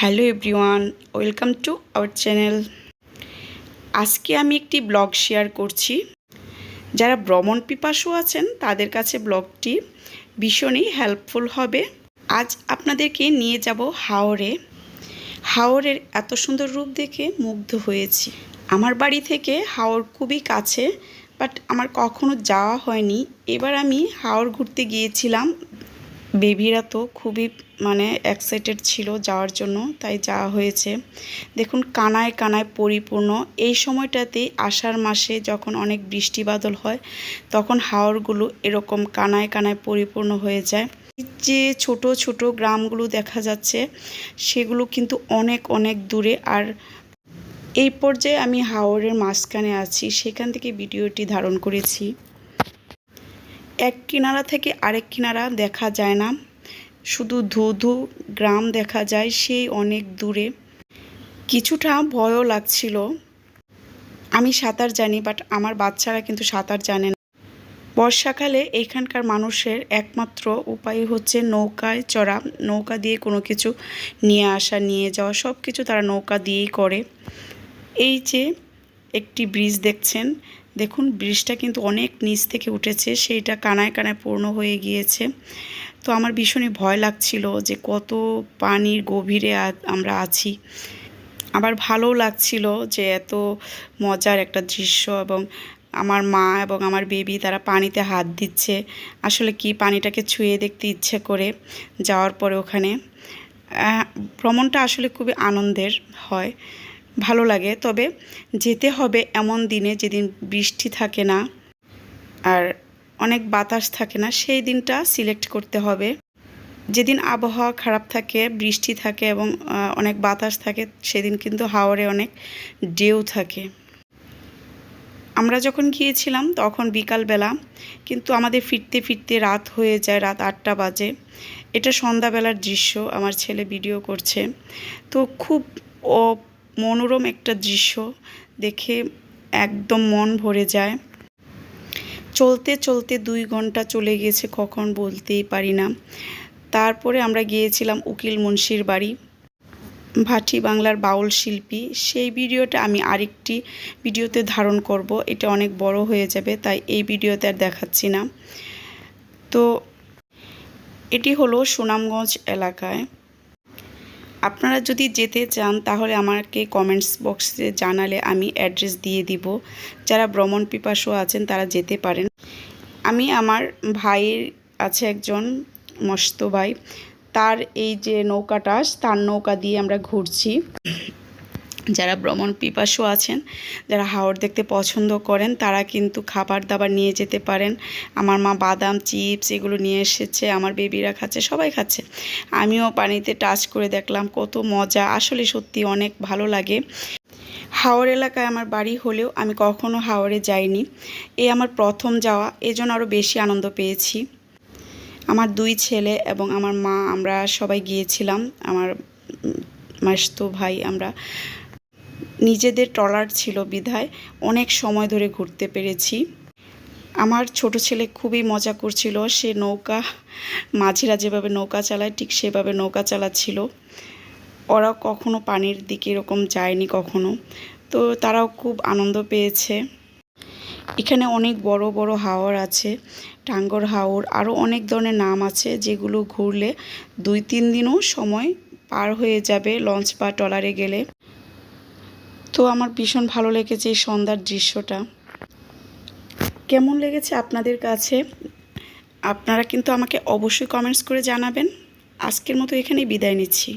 Hello everyone, welcome to our channel. আজকে আমি একটি ব্লগ শেয়ার করছি। যারা ভ্রমণ পিপাসু আছেন, তাদের কাছে ব্লগটি ভীষণই হেল্পফুল হবে। আজ আপনাদেরকে নিয়ে যাব হাওড়ে হাওড়ের এত সুন্দর রূপ দেখে মুগ্ধ হয়েছি। আমার বাড়ি থেকে হাওড় খুবই কাছে বাট আমার কখনো যাওয়া হয়নি। এবার আমি হাওড় ঘুরতে গিয়েছিলাম বেবিরা তো খুবই মানে এক্সাইটেড ছিল যাওয়ার জন্য, তাই যাওয়া হয়েছে। দেখুন, কানায় কানায় পরিপূর্ণ। এই সময়টাতেই আষাঢ় মাসে যখন অনেক বৃষ্টি বাদল হয়, তখন হাওড়গুলো এরকম কানায় কানায় পরিপূর্ণ হয়ে যায়। যে ছোট ছোট গ্রামগুলো দেখা যাচ্ছে, সেগুলো কিন্তু অনেক অনেক দূরে। আর এই পর্যায়ে আমি হাওড়ের মাঝখানে আছি, সেখান থেকে ভিডিওটি ধারণ করেছি। এক কিনারা থেকে আরেক কিনারা দেখা যায় না। শুধু ধুধু গ্রাম দেখা যায় সেই অনেক দূরে। কিছুটা ভয়ও লাগছিল। আমি সাঁতার জানি বাট আমার বাচ্চারা কিন্তু সাঁতার জানে না। বর্ষাকালে এইখানকার মানুষের একমাত্র উপায় হচ্ছে নৌকায় চড়া। নৌকা দিয়ে কোনো কিছু নিয়ে আসা, নিয়ে যাওয়া সব কিছু তারা নৌকা দিয়েই করে। এই যে একটি ব্রিজ দেখছেন। দেখুন, ব্রিজটা কিন্তু অনেক নিচ থেকে উঠেছে, সেইটা কানায় কানায় পূর্ণ হয়ে গিয়েছে। তো আমার ভীষণই ভয় লাগছিল যে কত পানির গভীরে আমরা আছি। আবার ভালোও লাগছিল যে এত মজার একটা দৃশ্য এবং আমার মা এবং আমার বেবি তারা পানিতে হাত দিচ্ছে। আসলে কি পানিটাকে ছুঁয়ে দেখতে ইচ্ছে করে যাওয়ার পরে ওখানে। ভ্রমণটা আসলে খুবই আনন্দের হয়। ভালো লাগে। তবে যেতে হবে এমন দিনে যেদিন বৃষ্টি থাকে না আর অনেক বাতাস থাকে না, সেই দিনটা সিলেক্ট করতে হবে। যেদিন আবহাওয়া খারাপ থাকে, বৃষ্টি থাকে এবং অনেক বাতাস থাকে, সেদিন কিন্তু হাওড়ে অনেক ঢেউ থাকে। আমরা যখন গিয়েছিলাম তখন বিকালবেলা কিন্তু আমাদের ফিরতে ফিরতে রাত হয়ে যায়, রাত আটটা বাজে। এটা সন্ধ্যাবেলার দৃশ্য, আমার ছেলে ভিডিও করছে। তো খুব মনোরম একটা দৃশ্য দেখে একদম মন ভরে যায়। চলতে চলতে দুই ঘণ্টা চলে গেছে, কখন বলতেই পারি না। তারপরে আমরা গিয়েছিলাম উকিল মুন্সির বাড়ি, ভাটি বাংলার বাউল শিল্পী। সেই ভিডিওটা আমি আরেকটি ভিডিওতে ধারণ করব, এটা অনেক বড় হয়ে যাবে, তাই এই ভিডিওতে আর দেখাচ্ছি না। তো এটি হলো সুনামগঞ্জ এলাকায়। আপনারা যদি যেতে চান, তাহলে আমাকে কমেন্টস বক্সে জানালে আমি অ্যাড্রেস দিয়ে দিব। যারা ভ্রমণ পিপাসু আছেন, তারা যেতে পারেন। আমি আমার ভাইয়ের আছে একজন মস্ত ভাই। তার এই যে নৌকাটা, তার নৌকা দিয়ে আমরা ঘুরছি। যারা ভ্রমণ পিপাসু আছেন, যারা হাওড় দেখতে পছন্দ করেন, তারা কিন্তু খাবার দাবার নিয়ে যেতে পারেন। আমার মা বাদাম, চিপস এগুলো নিয়ে এসেছে, আমার বেবিরা খাচ্ছে, সবাই খাচ্ছে। আমিও পানিতে টাচ করে দেখলাম, কত মজা, আসলে সত্যি অনেক ভালো লাগে। হাওড় এলাকায় আমার বাড়ি হলেও আমি কখনো হাওড়ে যাইনি। এ আমার প্রথম যাওয়া এজন্য আরও বেশি আনন্দ পেয়েছি। আমার দুই ছেলে এবং আমার মা, আমরা সবাই গিয়েছিলাম। আমার মাস্তো ভাই, আমরা নিজেদের ট্রলার ছিল বিধায় অনেক সময় ধরে ঘুরতে পেরেছি। আমার ছোট ছেলে খুবই মজা করছিল, সে নৌকা, মাঝিরা যেভাবে নৌকা চালায় ঠিক সেভাবে নৌকা চালাচ্ছিল। ওরা কখনো পানির দিকে এরকম যায়নি কখনো। তো তারাও খুব আনন্দ পেয়েছে। এখানে অনেক বড় বড় হাওড় আছে টাঙ্গর হাওড় আরও অনেক ধরনের নাম আছে যেগুলো ঘুরলে দুই তিন দিনও সময় পার হয়ে যাবে লঞ্চ বা ট্রলারে গেলে। তো আমার ভীষণ ভালো লেগেছে এই সন্ধ্যার দৃশ্যটা। কেমন লেগেছে আপনাদের কাছে? আপনারা কিন্তু আমাকে অবশ্যই কমেন্টস করে জানাবেন। আজকের মতো এখানেই বিদায় নিচ্ছি।